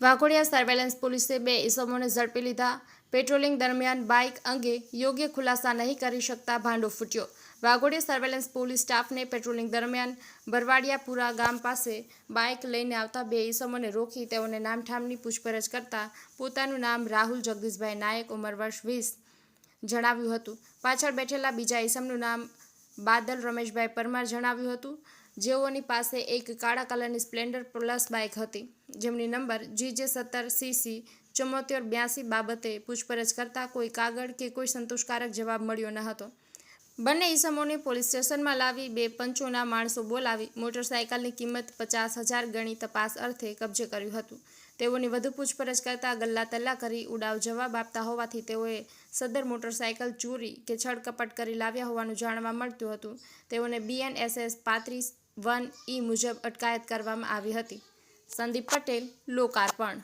Waghodia surveillance પોલીસે બે ઇસમોને ઝડપી લીધા. પેટ્રોલિંગ દરમિયાન બાઇક અંગે યોગ્ય ખુલાસા નહીં કરી શકતા ભાંડો ફૂટ્યો. વાઘોડિયા સર્વેલન્સ પોલીસ સ્ટાફને પેટ્રોલિંગ દરમિયાન બરવાડિયાપુરા ગામ પાસે બાઇક લઈને આવતા બે ઇસમોને રોકી તેઓને નામઠામની પૂછપરછ કરતા પોતાનું નામ રાહુલ જગદીશભાઈ નાયક, ઉંમર વર્ષ વીસ જણાવ્યું હતું. પાછળ બેઠેલા બીજા ઇસમનું નામ બાદલ રમેશભાઈ પરમાર જણાવ્યું હતું. જેઓની પાસે એક કાળા કલરની સ્પ્લેન્ડર પ્લસ બાઇક હતી. જેમની નંબર જી જે સત્તર સીસી ચુમ્મોતેર બ્યાસી બાબતે પૂછપરછ કરતા કોઈ કાગળ કે કોઈ સંતોષકારક જવાબ મળ્યો ન હતો. બંને ઈસમોને પોલીસ સ્ટેશનમાં લાવી બે પંચોના માણસો બોલાવી મોટરસાયકલની કિંમત પચાસ હજાર ગણી તપાસ અર્થે કબજે કર્યું હતું. તેઓની વધુ પૂછપરછ કરતા ગલ્લા તલ્લા કરી ઉડાવ જવાબ આપતા હોવાથી તેઓએ સદર મોટરસાયકલ ચોરી કે છળકપટ કરી લાવ્યા હોવાનું જાણવા મળતું હતું. તેઓને બીએનએસએસ પાંત્રીસ વન ઈ મુજબ અટકાયત કરવામાં આવી હતી. સંદીપ પટેલ લોકાર્પણ.